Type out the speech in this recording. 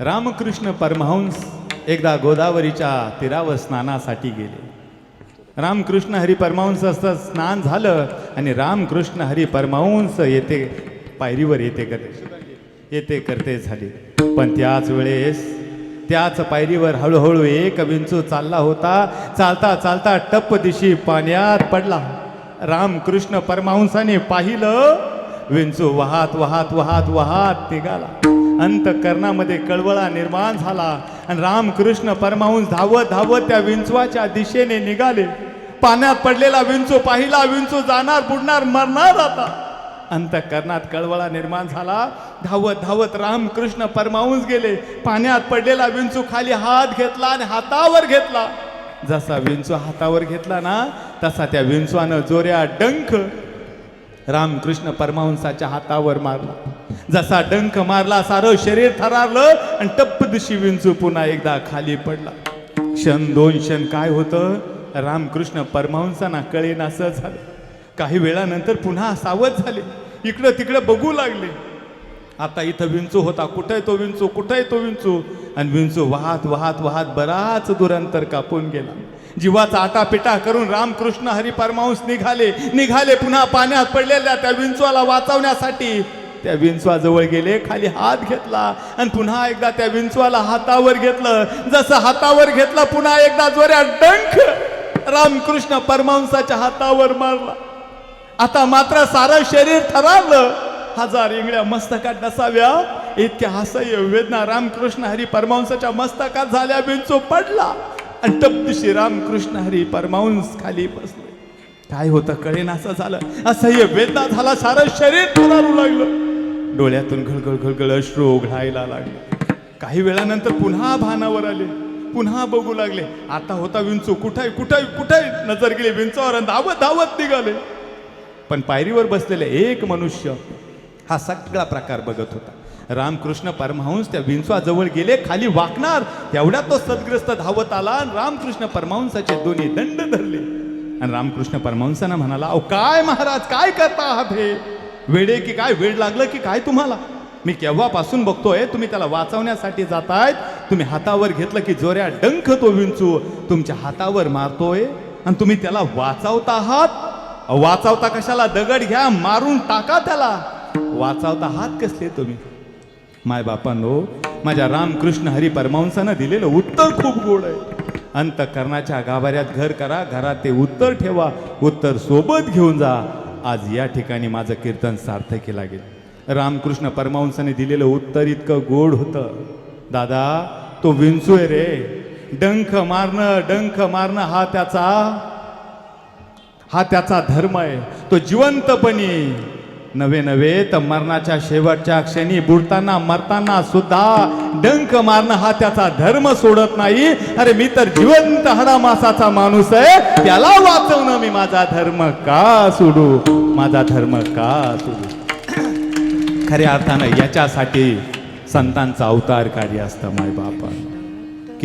रामकृष्ण परमहंस एकदा गोदावरीच्या तीरावर स्नानासाठी गेले. रामकृष्ण हरी परमहंसाचं स्नान झालं आणि रामकृष्ण हरी परमहंस येते पायरीवर येते करते. येते करते झाले. पण त्याच वेळेस त्याच पायरीवर हळूहळू एक विंचू चालला होता. चालता चालता टप्प दिशी पाण्यात पडला. रामकृष्ण परमहंसाने पाहिलं विंचू वाहत वाहत वाहत वाहत निघाला. अंतकरणामध्ये कळवळा निर्माण झाला. आणि रामकृष्ण परमाहंस धावत धावत त्या विंचवाच्या दिशेने निघाले. पाण्यात पडलेला विंचू पाहिला विंचू जाणार बुडणार मरणार आता. अंतकरणात कळवळा निर्माण झाला. धावत धावत रामकृष्ण परमाहंस गेले. पाण्यात पडलेला विंचू खाली हात घेतला आणि हातावर घेतला. जसा विंचू हातावर घेतला ना तसा त्या विंचवानं जोऱ्या डंख रामकृष्ण परमहंसाच्या हातावर मारला. जसा डंख मारला सारं शरीर थरारलं आणि टप्प दिशी विंचू पुन्हा एकदा खाली पडला. क्षण दोन क्षण काय होतं? रामकृष्ण परमहंसांना कळेनासं झालं. काही वेळानंतर पुन्हा सावध झाले. इकडं तिकडं बघू लागले. आता इथं विंचू होता. कुठे तो विंचू? कुठे तो विंचू? आणि विंचू वाहत वाहत वाहत बराच दुरांतर कापून गेला. जीवाचा आटापिटा करून रामकृष्ण हरी परमांस निघाले निघाले पुन्हा पाण्यात पडलेल्या त्या विंचवाला वाचवण्यासाठी. त्या विंचवाजवळ गेले खाली हात घेतला आणि पुन्हा एकदा त्या विंचवाला हातावर घेतलं. जसं हातावर घेतलं पुन्हा एकदा जोऱ्या डंख रामकृष्ण परमांसाच्या हातावर मारला. आता मात्र सारं शरीर थरारलं. हजार इंगड्या मस्तकात नसाव्या. इतक्या असह्य वेदना रामकृष्ण हरी परमांसाच्या मस्तकात झाल्या विंचू पडला. अटप्त टप्पशी रामकृष्ण हरी परमांस खाली बसले. काय होतं कळेन असं झालं. असह्य वेदना झाला सारं शरीर थरारू लागलं. डोळ्यातून घळघळ घळघळ अश्रू ओघळायला लागले. काही वेळानंतर पुन्हा भानावर आले. पुन्हा बघू लागले. आता होता विंचू. कुठे कुठे कुठे? नजर गेली. विंचावर धावत धावत निघाले. पण पायरीवर बसलेले एक मनुष्य हा सगळा प्रकार बघत होता. रामकृष्ण परमहंस त्या विंचवाजवळ गेले खाली वाकणार. तेवढ्या तो सदग्रस्त धावत आला आणि रामकृष्ण परमहंसाचे दोन्ही दंड धरले. आणि रामकृष्ण परमहंसानं म्हणाला अहो काय महाराज काय करता आहात हे वेडे की काय? वेळ लागलं की काय तुम्हाला? मी केव्हापासून बघतोय तुम्ही त्याला वाचवण्यासाठी जातायत. तुम्ही हातावर घेतलं की जोऱ्या डंख तो विंचू. तुमच्या हातावर मारतोय आणि तुम्ही त्याला वाचवता आहात? वाचवता कशाला? दगड घ्या मारून टाका त्याला. वाचवता आहात कसले तुम्ही? माय बापांनो माझ्या रामकृष्ण हरी परमांसानं दिलेलं उत्तर खूप गोड आहे. अंतकरणाच्या गाभाऱ्यात घर करा घरात ते उत्तर ठेवा उत्तर सोबत घेऊन जा. आज या ठिकाणी माझं कीर्तन सार्थकी लागेल. रामकृष्ण परमांसाने दिलेलं उत्तर इतकं गोड होतं. दादा तो विंचूय रे. डंख मारणं डंख मारणं हा त्याचा हा त्याचा धर्म आहे. तो जिवंतपणी नवे नवे तर मरणाच्या शेवटच्या क्षणी बुडताना मरताना सुद्धा डंक मारणं हा त्याचा धर्म सोडत नाही. अरे मी तर जिवंत हाडामासाचा माणूस आहे. त्याला वाचवणं मी माझा धर्म का सोडू? माझा धर्म का सोडू? खऱ्या अर्थानं याच्यासाठी संतांचा अवतार कार्य असतं माय बापा